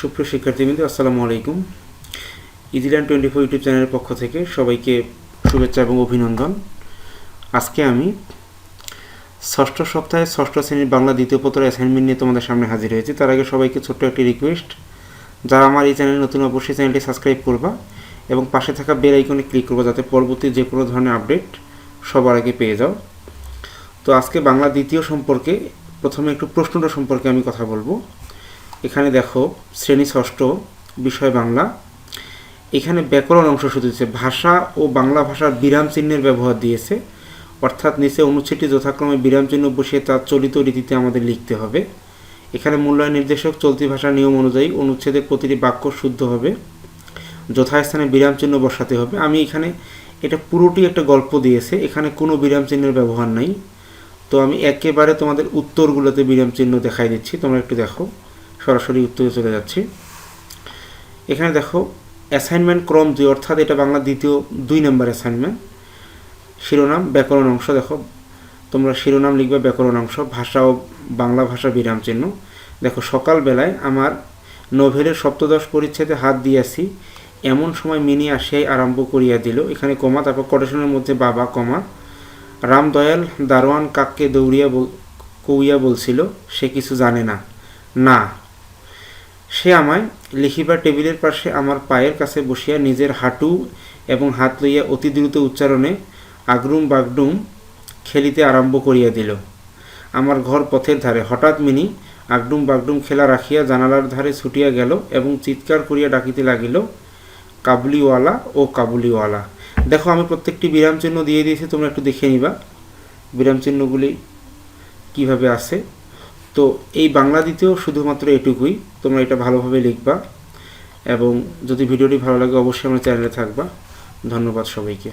সুপ্রিয় শিক্ষার্থীবৃন্দ, আসসালামু আলাইকুম। ইজিল্যান্ড টোয়েন্টি ফোর ইউটিউব চ্যানেলের পক্ষ থেকে সবাইকে শুভেচ্ছা এবং অভিনন্দন। আজকে আমি ষষ্ঠ সপ্তাহে ষষ্ঠ শ্রেণির বাংলা দ্বিতীয় পত্র অ্যাসাইনমেন্ট নিয়ে তোমাদের সামনে হাজির হয়েছি। তার আগে সবাইকে ছোট্ট একটি রিকোয়েস্ট যারা আমার এই চ্যানেলে নতুন অবশ্যই চ্যানেলটি সাবস্ক্রাইব করবা এবং পাশে থাকা বেল আইকনে ক্লিক করবা যাতে পরবর্তী যে কোনো ধরনের আপডেট সবার আগে পেয়ে যাও। তো আজকে বাংলা দ্বিতীয় সম্পর্কে প্রথমে একটু প্রশ্নটা সম্পর্কে আমি কথা বলব। এখানে দেখো, শ্রেণি ষষ্ঠ, বিষয় বাংলা। এখানে ব্যাকরণ অংশ শুধু দিচ্ছে ভাষা ও বাংলা ভাষার বিরাম চিহ্নের ব্যবহার দিয়েছে। অর্থাৎ নিচে অনুচ্ছেদটি যথাক্রমে বিরাম চিহ্ন বসিয়ে তার চলিত রীতিতে আমাদের লিখতে হবে। এখানে মূল্যায়ন নির্দেশক চলতি ভাষার নিয়ম অনুযায়ী অনুচ্ছেদের প্রতিটি বাক্য শুদ্ধ হবে। যথাস্থানে বিরাম চিহ্ন বসাতে হবে। আমি এখানে এটা পুরোটি একটা গল্প দিয়েছে, এখানে কোনো বিরাম চিহ্নের ব্যবহার নাই। তো আমি একেবারে তোমাদের উত্তরগুলোতে বিরাম চিহ্ন দেখাই দিচ্ছি, তোমরা একটু দেখো। সরাসরি উত্তরে চলে যাচ্ছি। এখানে দেখো অ্যাসাইনমেন্ট ক্রম দুই, অর্থাৎ এটা বাংলা দ্বিতীয় দুই নম্বর অ্যাসাইনমেন্ট শিরোনাম, ব্যাকরণ অংশ দেখো। তোমরা শিরোনাম লিখবে, ব্যাকরণ অংশ, ভাষা ও বাংলা ভাষা বিরাম চিহ্ন। দেখো, সকালবেলায় আমার নোভেলের সপ্তদশ পরিচ্ছেদে হাত দিয়াছি, এমন সময় মিনি আসিয়াই আরম্ভ করিয়া দিল। এখানে কমা, তারপর কটেশনের মধ্যে বাবা কমা। রামদয়াল দারোয়ান কাককে দৌড়িয়া কইয়া বলছিল, সে কিছু জানে না। না। সে আমায় লিখিবার টেবিলের পাশে আমার পায়ের কাছে বসিয়া নিজের হাঁটু এবং হাত লইয়া অতি দ্রুত উচ্চারণে আগরুম বাগডুম খেলিতে আরম্ভ করিয়া দিল। আমার ঘর পথের ধারে। হঠাৎ মিনি আগডুম বাগডুম খেলা রাখিয়া জানালার ধারে ছুটিয়া গেল এবং চিৎকার করিয়া ডাকিতে লাগিল, কাবুলিওয়ালা, ও কাবুলিওয়ালা, দেখো আমি প্রত্যেকটি বিরাম চিহ্ন দিয়ে দিয়েছি, তোমরা একটু দেখে নিবা। বিরাম চিহ্নগুলি কীভাবে আছে? তো এই বাংলা দিতেও শুধুমাত্র এটুকুই। তোমরা এটা ভালোভাবে লিখবা এবং যদি ভিডিওটি ভালো লাগে অবশ্যই আমার চ্যানেলে থাকবা। ধন্যবাদ সবাইকে।